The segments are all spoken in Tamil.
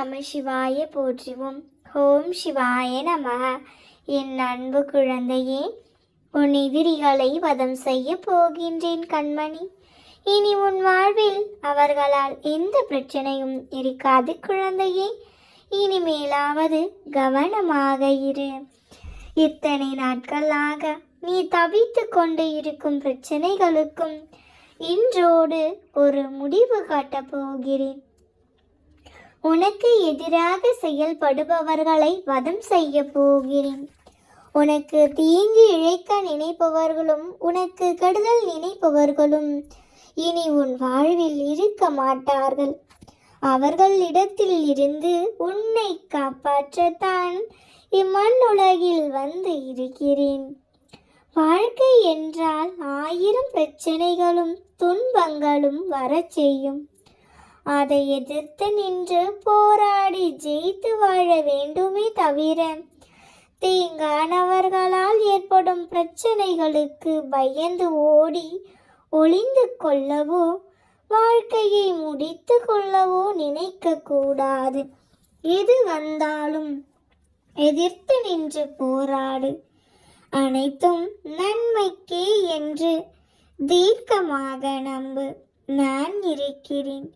நமசிவாய போற்றுவோம். ஓம் சிவாய நமக என் அன்பு குழந்தையே உன் எதிரிகளை வதம் செய்ய போகின்றேன் கண்மணி. இனி உன் வாழ்வில் அவர்களால் எந்த பிரச்சனையும் இருக்காது குழந்தையே. இனிமேலாவது கவனமாக இரு. இத்தனை நாட்களாக நீ தவித்து கொண்டு இருக்கும் பிரச்சனைகளுக்கும் இன்றோடு ஒரு முடிவு காட்டப் போகிறேன். உனக்கு எதிராக செயல்படுபவர்களை வதம் செய்ய போகிறேன். உனக்கு தீங்கு இழைக்க நினைப்பவர்களும் உனக்கு கெடுதல் நினைப்பவர்களும் இனி உன் வாழ்வில் இருக்க மாட்டார்கள். அவர்களிடத்தில் இருந்து உன்னை காப்பாற்றத்தான் இம்மண்ணுலகில் வந்து இருக்கிறேன். வாழ்க்கை என்றால் ஆயிரம் பிரச்சனைகளும் துன்பங்களும் வரச் செய்யும். அதை எதிர்த்து நின்று போராடி ஜெயித்து வாழ வேண்டுமே தவிர தீங்கானவர்களால் ஏற்படும் பிரச்சனைகளுக்கு பயந்து ஓடி ஒளிந்து கொள்ளவோ வாழ்க்கையை முடித்து கொள்ளவோ நினைக்க கூடாது. எது வந்தாலும் எதிர்த்து நின்று போராடு. அனைத்தும் நன்மைக்கே என்று தீர்க்கமாக நம்பு. நான் இருக்கிறேன்.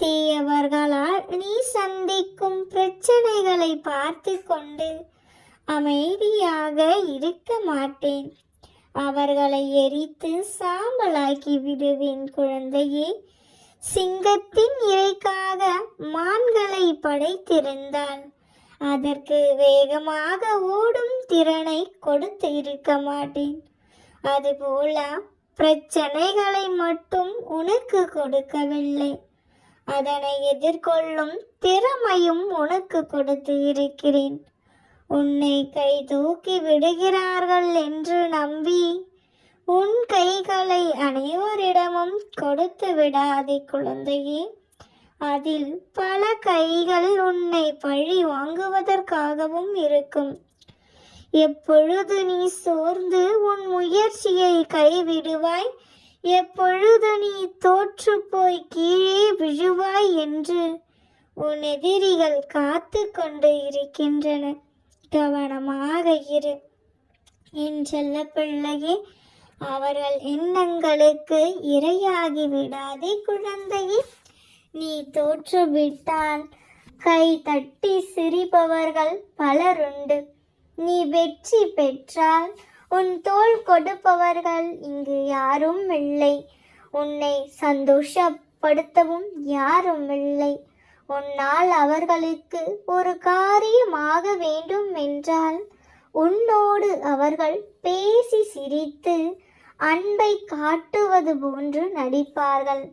தீயவர்களால் நீ சந்திக்கும் பிரச்சனைகளை பார்த்து கொண்டு அமைதியாக இருக்க மாட்டேன். அவர்களை எரித்து சாம்பலாக்கி விடுவேன் குழந்தையே. சிங்கத்தின் இறைக்காக மான்களை படைத்திருந்தால் அதற்கு வேகமாக ஓடும் திறனை கொடுத்து இருக்க மாட்டேன். அதுபோல பிரச்சனைகளை மட்டும் உனக்கு கொடுக்கவில்லை. அதனை எதிர்கொள்ளும் திறமையும் உனக்கு கொடுத்து இருக்கிறேன். உன்னை கை தூக்கி விடுகிறார்கள் என்று நம்பி உன் கைகளை அனைவரிடமும் கொடுத்து விடாதே குழந்தையே. அதில் பல கைகள் உன்னை பழி வாங்குவதற்காகவும் இருக்கும். எப்பொழுது நீ சோர்ந்து உன் முயற்சியை கைவிடுவாய் எப்பொழுது நீ தோற்று போய் கீழே விழுவாய் என்று உன் எதிரிகள் காத்து கொண்டு இருக்கின்றன. கவனமாக இரு. என் செல்ல பிள்ளையே அவர்கள் எண்ணங்களுக்கு இரையாகி விடாதே குழந்தையே. நீ தோற்றுவிட்டால் கை தட்டி சிரிப்பவர்கள் பலருண்டு. நீ வெற்றி பெற்றால் உன் தோள் கொடுப்பவர்கள் இங்கு யாரும் இல்லை. உன்னை சந்தோஷப்படுத்தவும் யாரும் இல்லை. உன்னால் அவர்களுக்கு ஒரு காரியமாக வேண்டும் என்றால் உன்னோடு அவர்கள் பேசி சிரித்து அன்பை காட்டுவது போன்று நடிப்பார்கள்.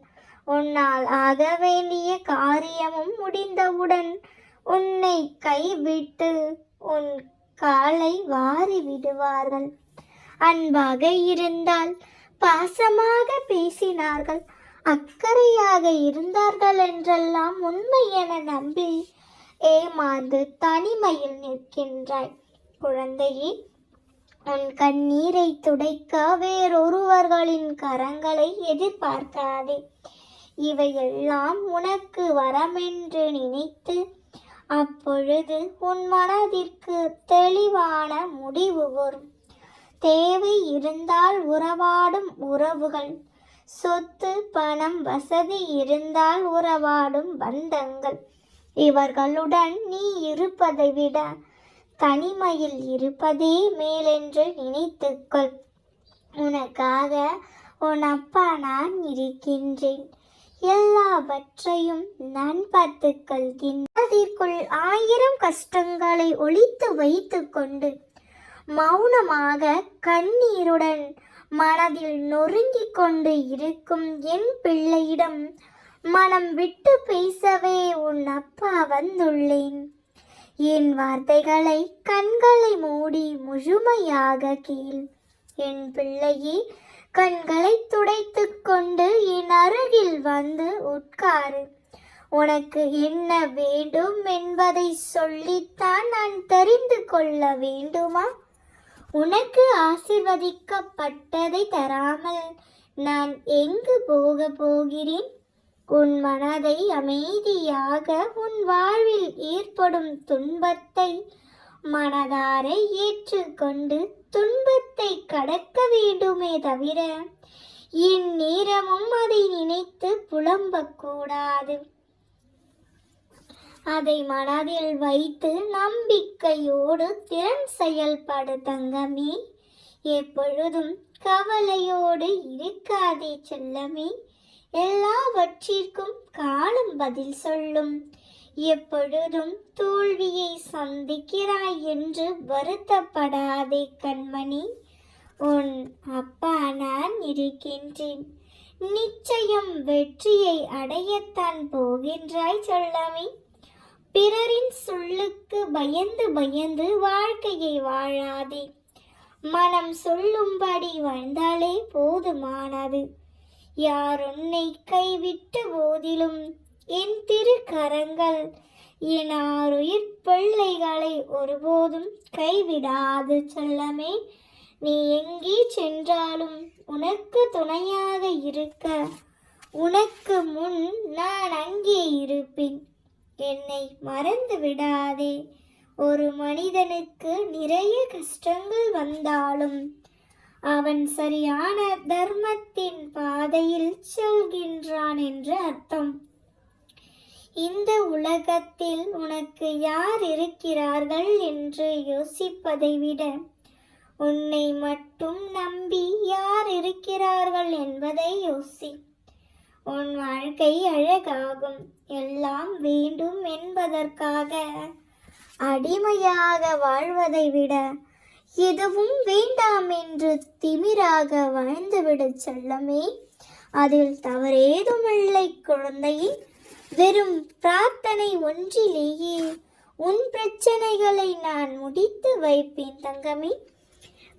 உன்னால் ஆக வேண்டிய காரியமும் முடிந்தவுடன் உன்னை கைவிட்டு உன் காலை வாரி விடுவார்கள் அன்பாக இருந்தால் பாசமாக பேசினார்கள். அக்கறையாக இருந்தார்கள் என்றெல்லாம் உண்மை என நம்பி ஏமாந்து தனிமையில் நிற்கின்றாய். குழந்தையே உன் கண்ணீரை துடைக்க வேறொருவர்களின் கரங்களை எதிர்பார்க்காதே. இவையெல்லாம் உனக்கு வரமென்று நினைத்து அப்பொழுது உன் மனதிற்கு தெளிவான முடிவு வரும். தேவை இருந்தால் உறவாடும் உறவுகள். சொத்து பணம் வசதி இருந்தால் உறவாடும் பந்தங்கள். இவர்களுடன் நீ இருப்பதை விட தனிமையில் இருப்பதே மேலென்று நினைத்துக்கொள். உனக்காக உன் அப்பா நான் இருக்கின்றேன். எல்லாவற்றையும் நான் பார்த்துக் கொள்கின்றதற்குள் ஆயிரம் கஷ்டங்களை ஒழித்து வைத்துக்கொண்டு மௌனமாக கண்ணீருடன் மனதில் நொறுங்கிக் கொண்டு இருக்கும் என் பிள்ளையிடம் மனம் விட்டு பேசவே உன் அப்பா வந்துள்ளேன். என் வார்த்தைகளை கண்களை மூடி முழுமையாக கேள். என் பிள்ளையே கண்களை துடைத்து கொண்டு என் அருகில் வந்து உட்காரு. உனக்கு என்ன வேண்டும் என்பதை சொல்லித்தான் நான் தெரிந்து கொள்ள வேண்டுமா? உனக்கு ஆசிர்வதிக்கப்பட்டதை தராமல் நான் எங்கு போக போகிறேன்? உன் மனதை அமைதியாக உன் வாழ்வில் ஏற்படும் துன்பத்தை மனதார ஏற்றுக்கொண்டு துன்பத்தை கடக்க வேண்டுமே தவிர என் நேரமும் அதை நினைத்து புலம்பக்கூடாது. அதை மனதில் வைத்து நம்பிக்கையோடு திறன் செயல்படு தங்கமே. எப்பொழுதும் கவலையோடு இருக்காதே செல்லமே. எல்லாவற்றிற்கும் காலம் பதில் சொல்லும். எப்பொழுதும் தோல்வியை சந்திக்கிறாய் என்று வருத்தப்படாதே கண்மணி. உன் அப்பா நான் இருக்கின்றேன். நிச்சயம் வெற்றியை அடையத்தான் போகின்றாய் சொல்லமே. பிறரின் சொல்லுக்கு பயந்து பயந்து வாழ்க்கையை வாழாதே. மனம் சொல்லும்படி வாழ்ந்தாலே போதுமானது. யார் உன்னை கைவிட்ட போதிலும் என் திருக்கரங்கள் என் ஆறுயிர் பிள்ளைகளை ஒருபோதும் கைவிடாது செல்லமே. நீ எங்கே சென்றாலும் உனக்கு துணையாக இருக்க. உனக்கு முன் நான் அங்கே இருப்பேன். என்னை மறந்து விடாதே. ஒரு மனிதனுக்கு நிறைய கஷ்டங்கள் வந்தாலும் அவன் சரியான தர்மத்தின் பாதையில் செல்கின்றான் என்று அர்த்தம். இந்த உலகத்தில் உனக்கு யார் இருக்கிறார்கள் என்று யோசிப்பதை விட உன்னை மட்டும் நம்பி யார் இருக்கிறார்கள் என்பதை யோசி. உன் வாழ்க்கை அழகாகும். எல்லாம் வேண்டும் என்பதற்காக அடிமையாக வாழ்வதை விட எதுவும் வேண்டாம் என்று திமிராக வாழ்ந்துவிடச் செல்லமே. அதில் தவறேதுமில்லை குழந்தையின் வெறும் பிரார்த்தனை ஒன்றிலேயே உன் பிரச்சனைகளை நான் முடித்து வைப்பேன் தங்கமே.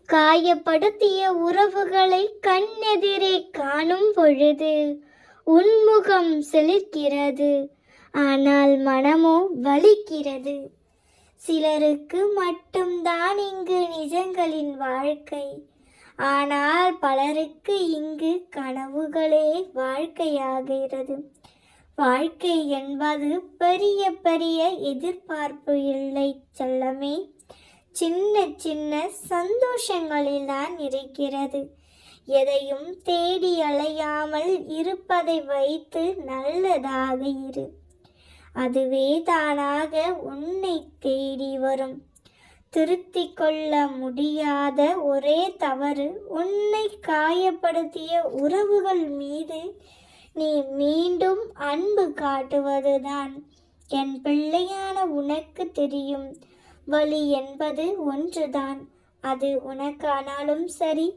காயப்படுத்திய உறவுகளை கண்ணெதிரே காணும் பொழுது உன்முகம் செழிக்கிறது. ஆனால் மனமோ வலிக்கிறது. சிலருக்கு மட்டும்தான் இங்கு நிஜங்களின் வாழ்க்கை. ஆனால் பலருக்கு இங்கு கனவுகளே வாழ்க்கையாகிறது. வாழ்க்கை என்பது பெரிய பெரிய எதிர்பார்ப்பு இல்லை செல்லமே. சின்ன சின்ன சந்தோஷங்களில்தான் இருக்கிறது. எதையும் தேடி அலையாமல் இருப்பதை வைத்து நல்லதாக இரு. அதுவே தானாக உன்னை தேடி வரும். திருத்தி கொள்ள முடியாத ஒரே தவறு உன்னை காயப்படுத்திய உறவுகள் மீது நீ மீண்டும் அன்பு காட்டுவதுதான். என் பிள்ளையான உனக்கு தெரியும் வழி என்பது ஒன்றுதான். அது உனக்கானாலும் சரி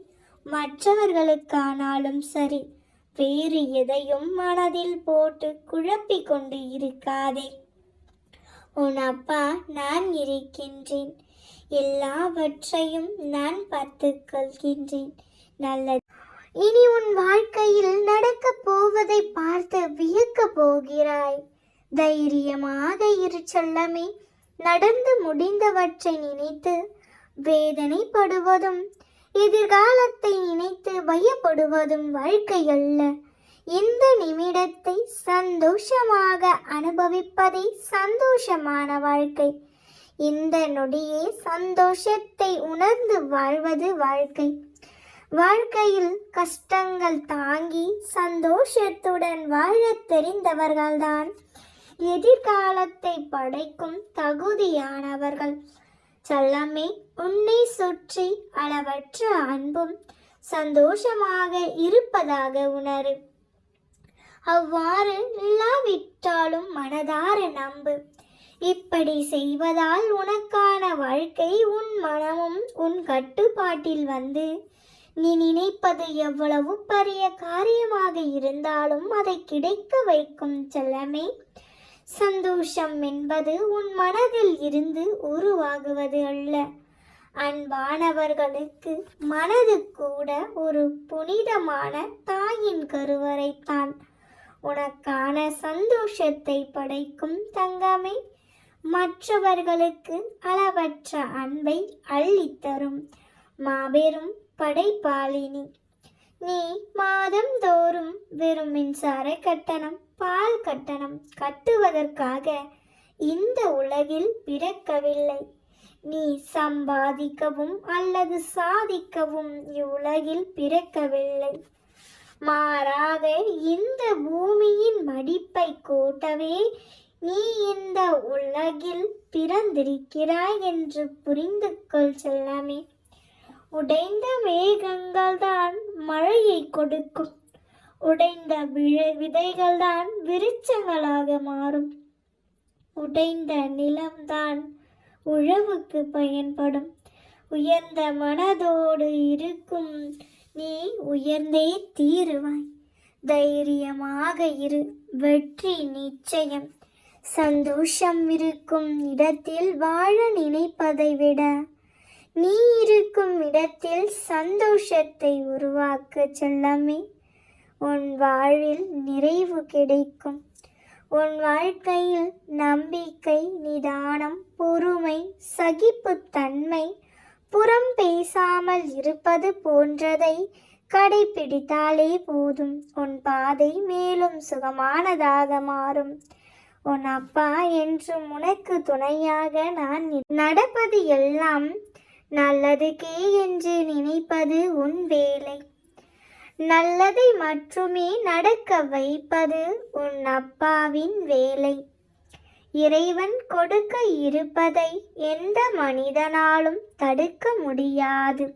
மற்றவர்களுக்கானாலும் சரி வேறு எதையும் மனதில் போட்டு குழப்பிக் கொண்டு இருக்காதே. உன் அப்பா நான் இருக்கின்றேன். எல்லாவற்றையும் நான் பார்த்து கொள்கின்றேன். நல்லது. இனி உன் வாழ்க்கையில் நடக்கப் போவதை பார்த்து வியக்க போகிறாய். தைரியமாக இரு செல்லமே. நடந்து முடிந்தவற்றை நினைத்து வேதனைப்படுவதும் எதிர்காலத்தை நினைத்து பயப்படுவதும் வாழ்க்கை அல்ல இந்த நிமிடத்தை சந்தோஷமாக அனுபவிப்பதே சந்தோஷமான வாழ்க்கை. இந்த நொடியே சந்தோஷத்தை உணர்ந்து வாழ்வது வாழ்க்கை. வாழ்க்கையில் கஷ்டங்கள் தாங்கி சந்தோஷத்துடன் வாழத் தெரிந்தவர்கள்தான் எதிர்காலத்தை படைக்கும் தகுதியானவர்கள். செல்லமே உன்னை சுற்றி அளவற்ற அன்பும் சந்தோஷமாக இருப்பதாக உணரு. அவ்வாறு இல்லாவிட்டாலும் மனதார நம்பு. இப்படி செய்வதால் உனக்கான வாழ்க்கை உன் மனமும் உன் கட்டுப்பாட்டில் வந்து. நீ நினைப்பது எவ்வளவு பெரிய காரியமாக இருந்தாலும் அதை கிடைக்க வைக்கும் செல்லமே சந்தோஷம் என்பது உன் மனதில் இருந்து உருவாகுவது அல்ல. அன்பானவர்களுக்கு மனது கூட ஒரு புனிதமான தாயின் கருவறைத்தான். உனக்கான சந்தோஷத்தை படைக்கும் தங்கமே மற்றவர்களுக்கு அளவற்ற அன்பை அள்ளித்தரும். மாபெரும் படைப்பாளினி நீ மாதந்தோறும் வெறும் மின்சார கட்டணம் பால் கட்டணம் கட்டுவதற்காக இந்த உலகில் பிறக்கவில்லை. நீ சம்பாதிக்கவும் அல்லது சாதிக்கவும் இவ்வுலகில் பிறக்கவில்லை. மாறாக இந்த பூமியின் மடிப்பை கூட்டவே நீ இந்த உலகில் பிறந்திருக்கிறாய் என்று புரிந்து கொள் செல்லமே. உடைந்த மேகங்கள் தான் மழையை கொடுக்கும். உடைந்த விழ- விதைகள்தான் விருச்சங்களாக மாறும். உடைந்த நிலம்தான் உழவுக்கு பயன்படும். உயர்ந்த மனதோடு இருக்கும் நீ உயர்ந்தே தீருவாய். தைரியமாக இரு வெற்றி நிச்சயம். சந்தோஷம் இருக்கும் இடத்தில் வாழ நினைப்பதை விட நீ இருக்கும் இடத்தில் சந்தோஷத்தை உருவாக்க செல்லமே. உன் வாழ்வில் நிறைவு கிடைக்கும். உன் வாழ்க்கையில் நம்பிக்கை நிதானம் பொறுமை சகிப்புத்தன்மை புறம் பேசாமல் இருப்பது போன்றதை கடைபிடித்தாலே போதும். உன் பாதை மேலும் சுகமானதாக மாறும். உன் அப்பா என்றும் உனக்கு துணையாக நான் நடப்பது எல்லாம் நல்லதுக்கே என்று நினைப்பது உன் வேலை. நல்லதை மட்டுமே நடக்க வைப்பது உன் அப்பாவின் வேலை. இறைவன் கொடுக்க இருப்பதை எந்த மனிதனாலும் தடுக்க முடியாது.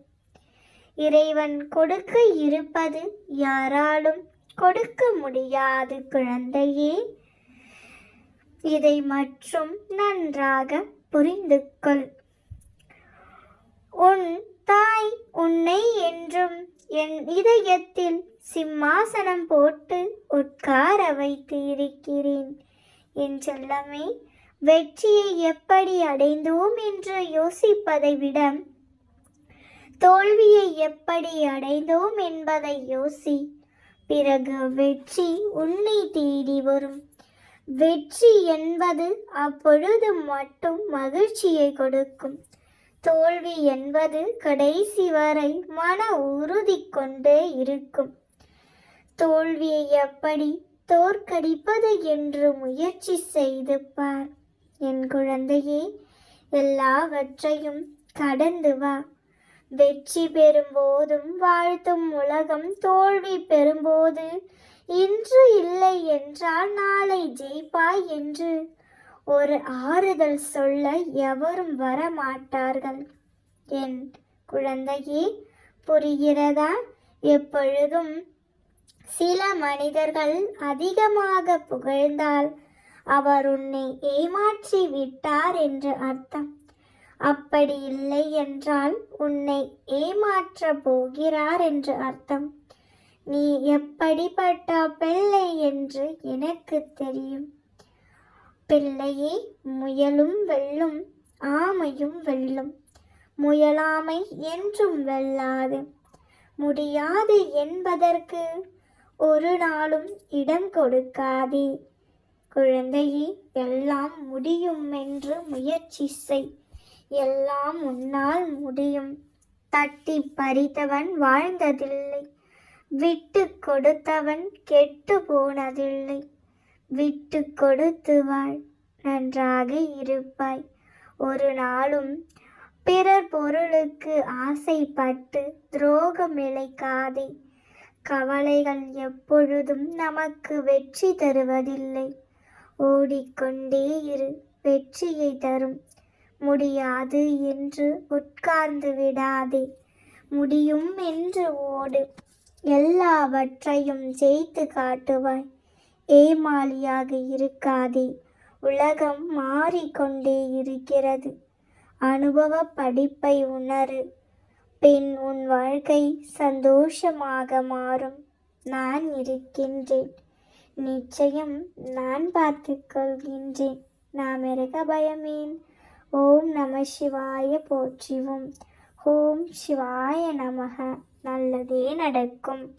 இறைவன் கொடுக்க இருப்பது யாராலும் கொடுக்க முடியாது குழந்தையே. இதை மற்றும் நன்றாக புரிந்து கொள் உன் தாய் உன்னை என்றும் என் இதயத்தில் சிம்மாசனம் போட்டு உட்கார வைத்து இருக்கிறேன் என் செல்லமே வெற்றியை எப்படி அடைந்தோம் என்று யோசிப்பதை விட தோல்வியை எப்படி அடைந்தோம் என்பதை யோசி. பிறகு வெற்றி உன்னை தேடி வரும். வெற்றி என்பது அப்பொழுது மட்டும் மகிழ்ச்சியை கொடுக்கும். தோல்வி என்பது கடைசி வரை மன உறுதி கொண்டே இருக்கும். தோல்வியை எப்படி தோற்கடிப்பது என்று முயற்சி செய்து பார். என் குழந்தையே எல்லாவற்றையும் கடந்து வா. வெற்றி பெறும்போதும் வாழ்த்தும் உலகம் தோல்வி பெறும்போது இன்று இல்லை என்றால் நாளை ஜெயிப்பாய் என்று ஒரு ஆறுதல் சொல்ல எவரும் வரமாட்டார்கள். என் குழந்தையே புரிகிறதா? எப்பொழுதும் சில மனிதர்கள் அதிகமாக புகழ்ந்தால் அவர் உன்னை ஏமாற்றி விட்டார் என்று அர்த்தம். அப்படி இல்லை என்றால் உன்னை ஏமாற்ற போகிறார் என்று அர்த்தம். நீ எப்படிப்பட்ட பிள்ளை என்று எனக்கு தெரியும். பிள்ளையே முயலும் வெல்லும் ஆமையும் வெல்லும். முயலாமை என்றும் வெல்லாது. முடியாது என்பதற்கு ஒரு நாளும் இடம் கொடுக்காதே. குழந்தையே எல்லாம் முடியும் என்று முயற்சி செய். எல்லாம் உன்னால் முடியும். தட்டி பறித்தவன் வாழ்ந்ததில்லை. விட்டு கொடுத்தவன் கெட்டு போனதில்லை. விட்டு கொடுத்து வாழ் நன்றாக இருப்பாய். ஒரு நாளும் பிறர் பொருளுக்கு ஆசைப்பட்டு துரோகம் இழைக்காதே. கவலைகள் எப்பொழுதும் நமக்கு வெற்றி தருவதில்லை. ஓடிக்கொண்டே இரு வெற்றியை தரும். முடியாது என்று உட்கார்ந்து விடாதே. முடியும் என்று ஓடு. எல்லாவற்றையும் ஜெயித்து காட்டுவாய். ஏமாளியாக இருக்காதே. உலகம் மாறிக்கொண்டே இருக்கிறது. அனுபவ படிப்பை உணரு. பின் உன் வாழ்க்கை சந்தோஷமாக மாறும். நான் இருக்கின்றேன். நிச்சயம் நான் பார்த்துக் கொள்கின்றேன். நாம் இருக்க பயமேன். ஓம் நம சிவாய போற்றிவோம். ஓம் சிவாய நமக. நல்லதே நடக்கும்.